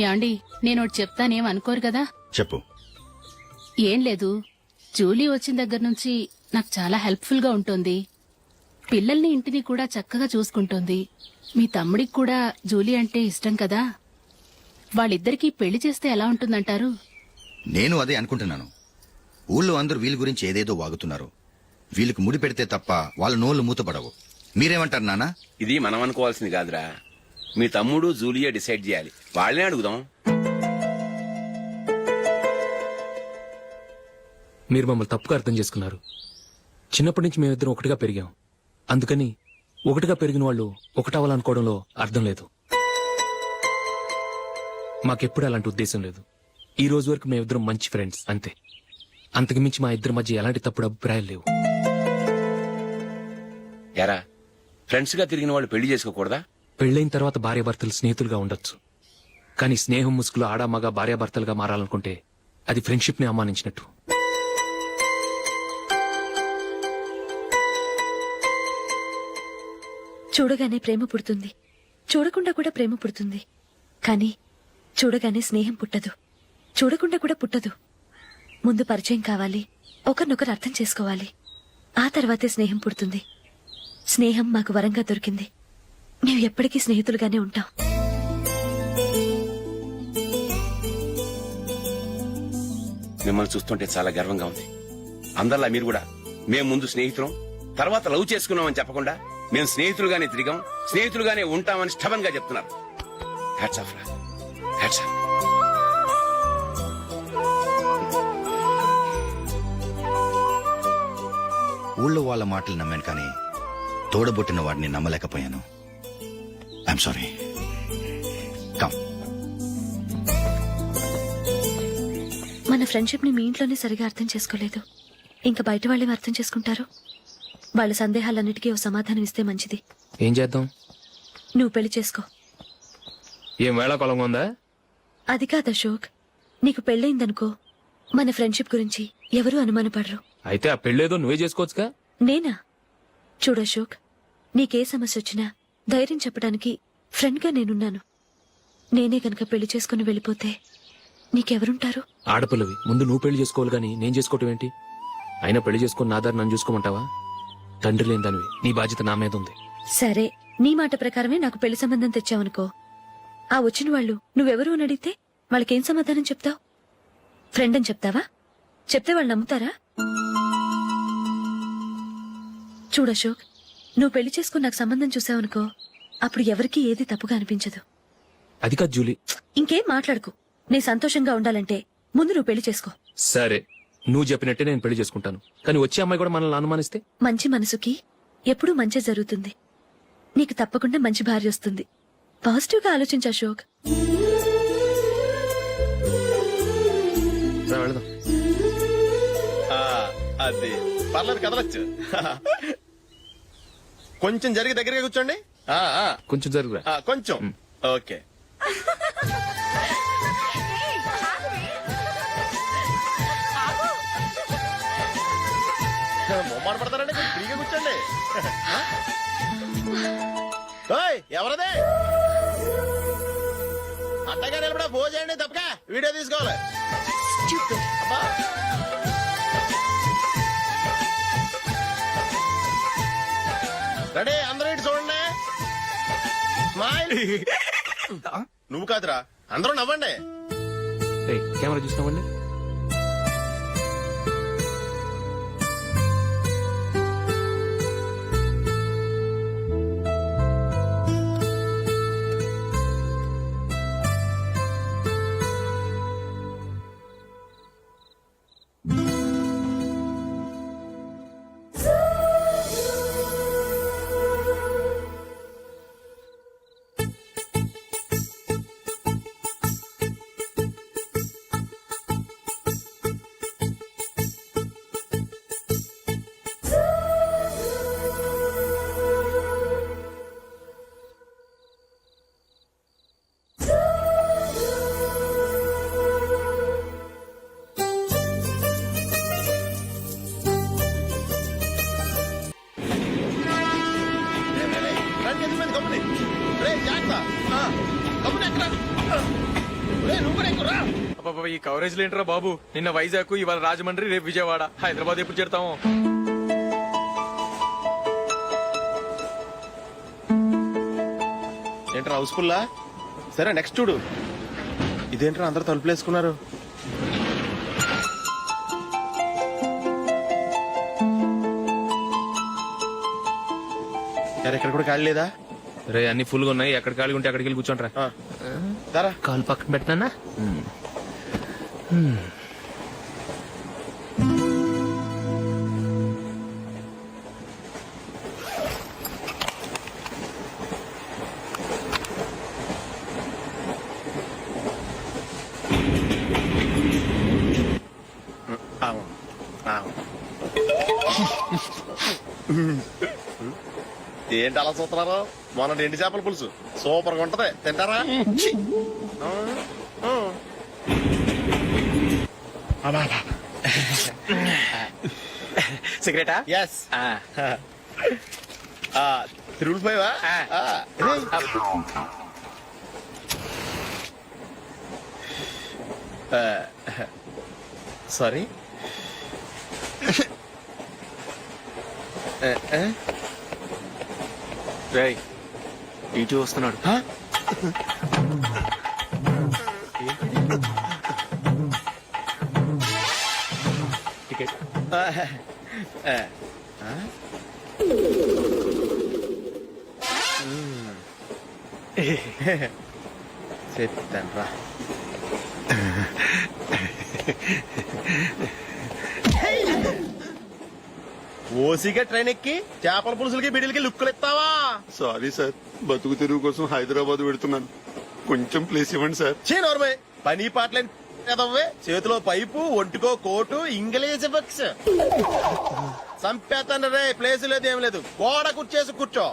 యాండి నేను ఒకటి చెప్తానేం అనుకోరు కదా? చెప్పు. ఏం లేదు. జూలీ వచ్చిన దగ్గర నుంచి నాకు చాలా హెల్ప్ఫుల్గా ఉంటుంది. పిల్లల్ని ఇంటిని కూడా చక్కగా చూసుకుంటుంది. మీ తమ్ముడికి కూడా జూలీ అంటే ఇష్టం కదా? వాళ్ళిద్దరికీ పెళ్ళి చేస్తే ఎలా ఉంటుందంటారు? నేను అదే అనుకుంటున్నాను. ఊళ్ళో అందరూ వీళ్ళ గురించి ఏదేదో వాగుతున్నారు. వీళ్ళకి ముడి పెడితే తప్ప వాళ్ళ నోళ్ళు మూతపడవు. మీరేమంటారు నానా ఇది మనం అనుకోవాల్సింది కాదురా. మీ తమ్ముడు జూలియా డిసైడ్ చేయాలి. వాళ్ళనే అడుగుదాం. మీరు మమ్మల్ని తప్పుగా అర్థం చేసుకున్నారు. చిన్నప్పటి నుంచి మేమిద్దరం ఒకటిగా పెరిగాం. అందుకని ఒకటిగా పెరిగిన వాళ్ళు ఒకటవ్వాలనుకోవడంలో అర్థం లేదు. మాకెప్పుడు అలాంటి ఉద్దేశం లేదు. ఈ రోజు వరకు మేమిద్దరం మంచి ఫ్రెండ్స్ అంతే. అంతకు మించి మా ఇద్దరి మధ్య ఎలాంటి తప్పుడు అభిప్రాయాలు లేవు. ఎరా ఫ్రెండ్స్గా తిరిగిన వాళ్ళు పెళ్ళి చేసుకోకూడదా? పెళ్ళైన తర్వాత భార్యాభర్తలు స్నేహితులుగా ఉండొచ్చు. కానీ స్నేహం ముసుగులో ఆడా మగ భార్యాభర్తలుగా మారాలనుకుంటే అది ఫ్రెండ్షిప్ని అవమానించినట్టు. చూడగానే ప్రేమ పుడుతుంది. చూడకుండా కూడా ప్రేమ పుడుతుంది. కానీ చూడగానే స్నేహం పుట్టదు. చూడకుండా కూడా పుట్టదు. ముందు పరిచయం కావాలి. ఒకరినొకరు అర్థం చేసుకోవాలి. ఆ తర్వాతే స్నేహం పుడుతుంది. స్నేహం మాకు వరంగా దొరికింది. మేము ఎప్పటికీ స్నేహితులుగానే ఉంటాం. మిమ్మల్ని చూస్తుంటే చాలా గర్వంగా ఉంది. అందరిలా మీరు కూడా మేము ముందు స్నేహితులం తర్వాత లవ్ చేసుకున్నామని చెప్పకుండా మేము స్నేహితులుగానే తిరిగాం స్నేహితులుగానే ఉంటామని స్టబన్గా చెప్తున్నారు. హ్యాట్స్ ఆఫ్ రా. హ్యాట్స్ ఆఫ్ ఊళ్ళో వాళ్ళ మాటలు నమ్మాను కానీ తోడబుట్టిన వాడిని నమ్మలేకపోయాను. ఐఎమ్ సారీ కమ్ మన ఫ్రెండ్షిప్ని మీ ఇంట్లోనే సరిగా అర్థం చేసుకోలేదు. ఇంకా బయట వాళ్ళేం అర్థం చేసుకుంటారు? వాళ్ళ సందేహాలన్నిటికీ ఓ సమాధానం ఇస్తే మంచిది. ఏం చేద్దాం? నువ్వు పెళ్ళి చేసుకో. ఏం వేళ కొలంగా ఉందా? అది కాదు అశోక్. నీకు పెళ్ళయిందనుకో మన ఫ్రెండ్షిప్ గురించి ఎవరూ అనుమానపడరు. అయితే ఆ పెళ్ళేదో నువ్వే చేసుకోవచ్చుగా? నేనా? చూడు అశోక్ నీకే సమస్య వచ్చినా ధైర్యం చెప్పడానికి ఫ్రెండ్గా నేనున్నాను. నేనే గనక పెళ్ళి చేసుకుని వెళ్ళిపోతే నీకెవరుంటారు? ఆడపిల్లవి. ముందు నువ్వు పెళ్ళి చేసుకోవాలి గాని నేను చేసుకోవటం ఏంటి? అయినా పెళ్ళి చేసుకుని నా దారి నన్ను చూసుకోమంటావా? తండ్రి లేని దానివి. నీ బాధ్యత నా మీద ఉంది. సరే నీ మాట ప్రకారమే నాకు పెళ్ళి సంబంధం తెచ్చావనుకో. ఆ వచ్చిన వాళ్ళు నువ్వెవరు అని అడిగితే వాళ్ళకేం సమాధానం చెప్తావు? ఫ్రెండ్ అని చెప్తావా? చెప్తే వాళ్ళు నమ్ముతారా? చూడు అశోక్ నువ్వు పెళ్ళి చేసుకుని నాకు సంబంధం చూసావనుకో అప్పుడు ఎవరికీ ఏది తప్పుగా అనిపించదు. అది కాదు జూలీ. ఇంకేం మాట్లాడుకు. నీ సంతోషంగా ఉండాలంటే ముందు నువ్వు పెళ్ళి చేసుకో. సరే నువ్వు చెప్పినట్టే నేను పెళ్ళి చేసుకుంటాను. కానీ వచ్చే అమ్మాయి కూడా మనల్ని అనుమానిస్తే? మంచి మనసుకి ఎప్పుడూ మంచి జరుగుతుంది. నీకు తప్పకుండా మంచి భార్య వస్తుంది. పాజిటివ్గా ఆలోచించు అశోక్. రా, వెళదాం. అది. పర్లేదు కదలొచ్చు. కొంచెం జరిగి దగ్గరగా కూర్చోండి. ఆ, ఆ, కొంచెం జరుగురా. ఆ, కొంచెం. ఓకే. ఎవరదే? అట్టగా నిలబడా ఫోన్ చేయండి తప్పక. వీడియో తీసుకోవాలి. అబ్బా. రెడీ అందరూ ఇటు చూడండి. స్మైల్. నువ్వు కాదురా అందరూ నవ్వండి. ఏయ్, కెమెరా చూసినావండి? ఈ కవరేజ్ లేంట్రా బాబు? నిన్న వైజాగ్ ఇవాళ రాజమండ్రి రేపు విజయవాడ. హైదరాబాద్ ఎప్పుడు చేరుతాము? ఏంట్రా హౌస్ఫుల్లా? సరే నెక్స్ట్ చూడు. ఇదేంట్రా అందరు తలుపులు వేసుకున్నారు యార్, ఇక్కడ కూడా ఖాళీ లేదా? రే అన్ని ఫుల్గా ఉన్నాయి. ఎక్కడ ఖాళీ ఉంటే అక్కడికి వెళ్ళి కూర్చోండి ఆ. దారా. కాలు పక్కన పెట్టినా. ఏంటి అలా చూస్తున్నారు? మొన్న ఎండి చేపల పులుసు. సూపర్గా ఉంటది. తింటారా ఛీ. ఆ, ఆ. సిగరెటా ఎస్ తిరుగులు పోయావా? సారీ రేయ్ ఇటు వస్తున్నాడు. చెప్తాను రా ఓసిగా ట్రైన్ ఎక్కి చేపల పులుసులకి బిడిలకి లుక్కులు ఇస్తావా? సారీ సార్ బతుకు తెరువు కోసం హైదరాబాద్ పెడుతున్నాను కొంచెం ప్లేస్ ఇవ్వండి సార్ చే నోర్మే పని పాటలేని కదవ్వే? చేతిలో పైపు ఒంటికో కోటు ఇంగ్లీష్ బుక్స్. సంపేతన రే ప్లేస్ లేదు ఏం లేదు. గోడ కుర్చేసి కూర్చో.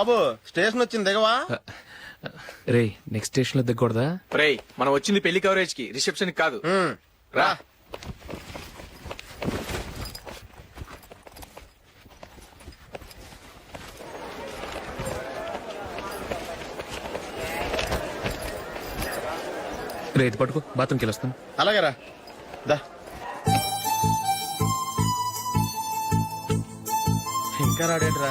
బాబు స్టేషన్ వచ్చింది దిగవా? రే నెక్స్ట్ స్టేషన్లో దిగకూడదా? రేయ్ మనం వచ్చింది పెళ్ళి కవరేజ్కి రిసెప్షన్ కాదు. రా. రే. ఇది పట్టుకో బాత్రూమ్కి వెళ్ళొస్తాను. అలాగే రా. దా. ఇంకా రాడేంట్రా?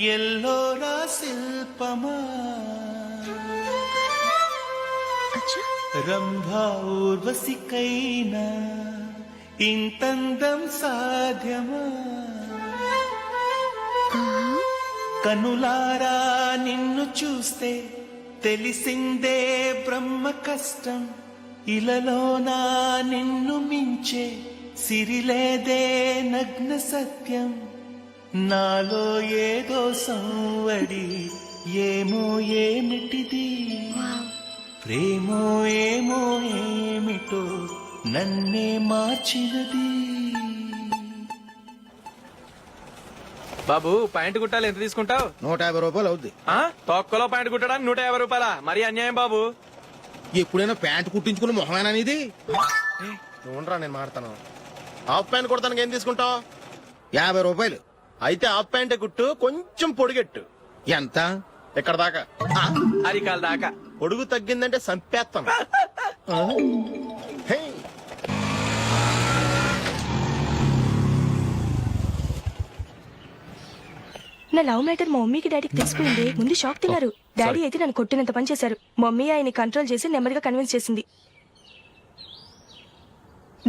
ఎల్లోరా శిల్పమా? రంభా ఊర్వశికైనా? ఇంతందం సాధ్యమా? కనులారా నిన్ను చూస్తే తెలిసిందే బ్రహ్మ కష్టం. ఇలలోనా నిన్ను మించే సిరిలేదే నగ్న సత్యం. నాలో ఏదో సంవడి ఏమో ఏమిటిది? ప్రేమో ఏమో ఏమిటో నన్నే మార్చినది. బాబు పాయింట్ కుట్టాలి ఎంత తీసుకుంటావు? నూట యాభై రూపాయలు అవుద్ది. ఆ? తొక్కలో పాయింట్ కుట్టడానికి నూట యాభై రూపాయల? మరి అన్యాయం బాబు. ఎప్పుడైనా ప్యాంట్ కుట్టించుకుని మొహమేనా ఇది చూడరా నేను మాడతాను. హాఫ్ ప్యాంట్ కుడతానికి ఏం తీసుకుంటావు? యాభై రూపాయలు. అయితే హాఫ్ ప్యాంట్ కుట్టు కొంచెం పొడిగెట్టు. ఎంత? ఇక్కడ దాకా? అరికాల దాకా. పొడుగు తగ్గిందంటే సంపేస్తాను హే. నా లవ్ మ్యాటర్ మా మమ్మీకి డాడీకి తెలిసిపోయింది. ముందు షాక్ తిన్నారు. డాడీ అయితే నన్ను కొట్టినంత పని చేశారు. మమ్మీ ఆయన్ని కంట్రోల్ చేసి నెమ్మదిగా కన్విన్స్ చేసింది.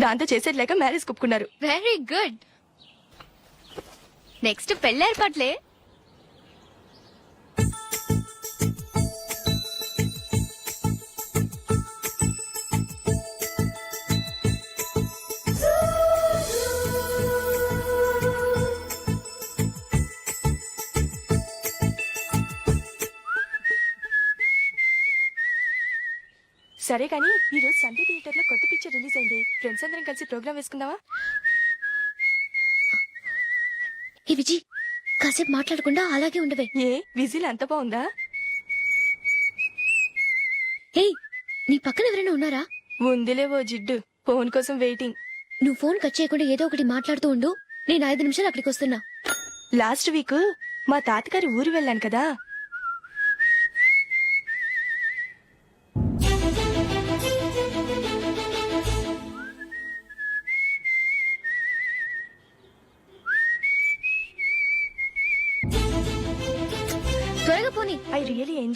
దాంతో చేసేది లేక మ్యారేజ్ ఒప్పుకున్నారు వెరీ గుడ్ నెక్స్ట్ పెళ్ళి ఏర్పాట్లే. సరే కానీ ఈ రోజు సండే థియేటర్లో కొత్త పిక్చర్ రిలీజ్ అయింది. ఫ్రెండ్స్ అందరం కలిసి ప్రోగ్రామ్ వేసుకుందామా? విజి కాసేపు మాట్లాడకుండా అలాగే ఉండవే. ఏ విజిల్ అంత బాగుందా? ఏయ్ నీ పక్కన ఎవరైనా ఉన్నారా? ఉందిలే ఓ జిడ్డు ఫోన్ కోసం వెయిటింగ్. నువ్వు ఫోన్ కట్ చేయకుండా ఏదో ఒకటి మాట్లాడుతూ ఉండు నేను ఐదు నిమిషాలు అక్కడికి వస్తున్నా. లాస్ట్ వీక్ మా తాతగారి ఊరు వెళ్ళాను కదా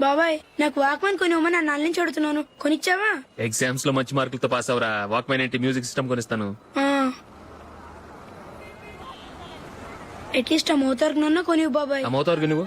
బాబాయ్ నాకు వాక్మన్ కొనివ్వమని నా నాన్న నుంచి అడుగుతున్నాను కొనిచ్చావా? ఎగ్జామ్స్లో మంచి మార్కులతో పాస్ అవరా వాక్మెన్ ఏంటి? Music system కొనిస్తాను. అట్లీస్ట్ ఆ మోతార్కు నన్న కొనివ్వు బాబాయ్. ఆ మోతారు నువ్వు?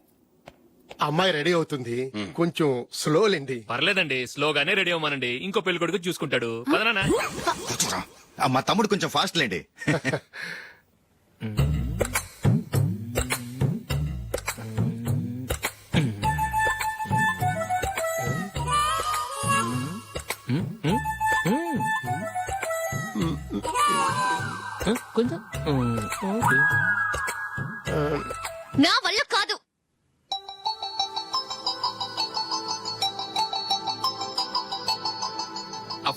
అమ్మాయి రెడీ అవుతుంది. కొంచెం స్లో లేండి పర్లేదండి స్లోగానే రెడీ అవ్వమానండి. ఇంకో పెళ్ళి కొడుకు చూసుకుంటాడు పదనా కూర్చోరా. ఆ, మా తమ్ముడు కొంచెం ఫాస్ట్ లేండి. కొంచెం. నా వల్ల కాదు.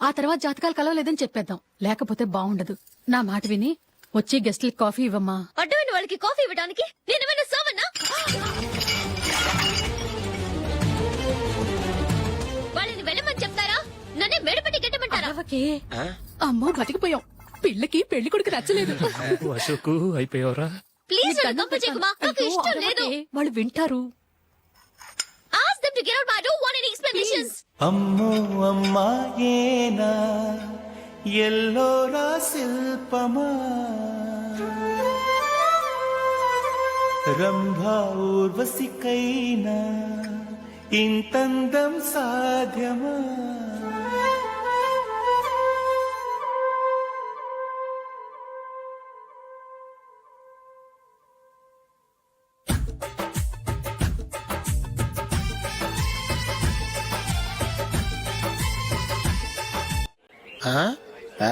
ఆ తర్వాత జాతకాలు కలవలేదని చెప్పేద్దాం. లేకపోతే బాగుండదు నా మాట విని వచ్చి గెస్ట్లకి కాఫీ ఇవ్వమ్మా. అడ్డమైన వాళ్ళకి కాఫీ ఇవ్వడానికి నేనేమైనా సోమన్నా వాళ్ళని వెళ్ళమని చెప్తారా? నన్నే మేడపట్టి గెట్టమంటారా? అరవకే అమ్మో బతికిపోయాం. పిల్లకి పెళ్ళి కొడుకు నచ్చలేదు. అశోకు అయిపోయావరా. ప్లీజ్ నన్ను కంపు చేయకుమా? నాకు అయ్యో, ఇష్టం లేదు. వాళ్ళు వింటారు. Ask them to get out I don't want any explanations అమ్మో అమ్మాయేనా ఎల్లోరా శిల్పమా? రంభా ఊర్వశికైనా? ఇంతందం సాధ్యమా?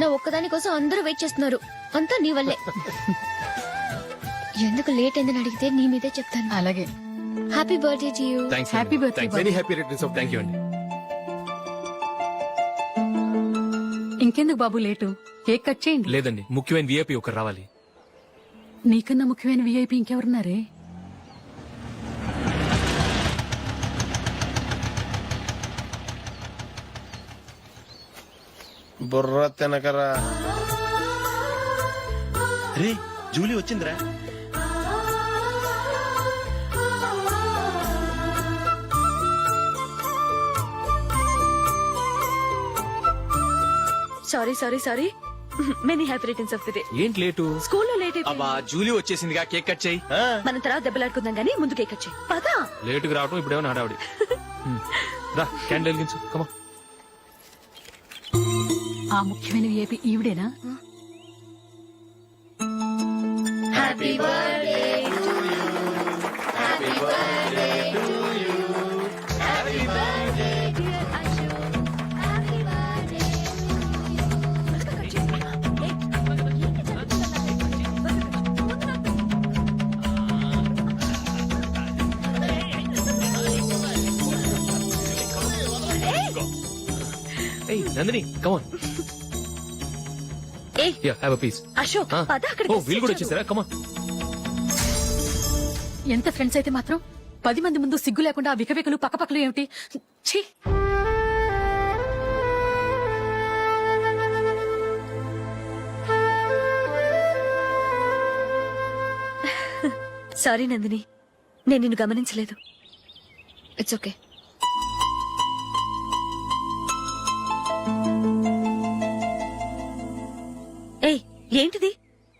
నా ఒక్కదాని కోసం అందరూ వెయిట్ చేస్తున్నారు. అంతా నీ వల్లే. ఎందుకు లేట్ అయిందని అడిగితే నీ మీదే చెప్తాను. అలాగే. Happy birthday to you thanks Happy birthday, very happy returns of thank you అండి ఇంకెందుకు బాబు లేటు? కేక్ కట్ చేయండి. లేదండి ముఖ్యమైన విఐపి ఒకరు రావాలి. నీకన్నా ముఖ్యమైన విఐపి ఇంకెవరున్నారే? బుర్ర తినకరా. రే జూలీ వచ్చిందిరా. Sorry sorry sorry many happy returns of the day ఏంటి లేటు? స్కూల్లో లేట్ అయిపోయింది. అబ్బా జూలీ వచ్చేసిందిగా కేక్ కట్ చేయి. మనం తర్వాత దెబ్బలాడుకుందాం గానీ ముందు కేక్ వచ్చాయి పదా. లేటుగా రావటం ఇప్పుడేమో హడావుడి. హ్మ్. రా క్యాండిల్ వెలిగించు కమా ఆ ముఖ్యమైన ఏపీ ఈవిడేనా? Nandini come on yeah have a piece Ashok పద ఓ అక్కడికి వీళ్ళు కూడా వచ్చేసారా? కమాన్ ఎంత ఫ్రెండ్స్ అయితే మాత్రం పది మంది ముందు సిగ్గు లేకుండా ఆ వికవికలు పక్కపక్కలు ఏమిటి? ఛీ. సారీ నందిని. నేను నిన్ను గమనించలేదు. It's okay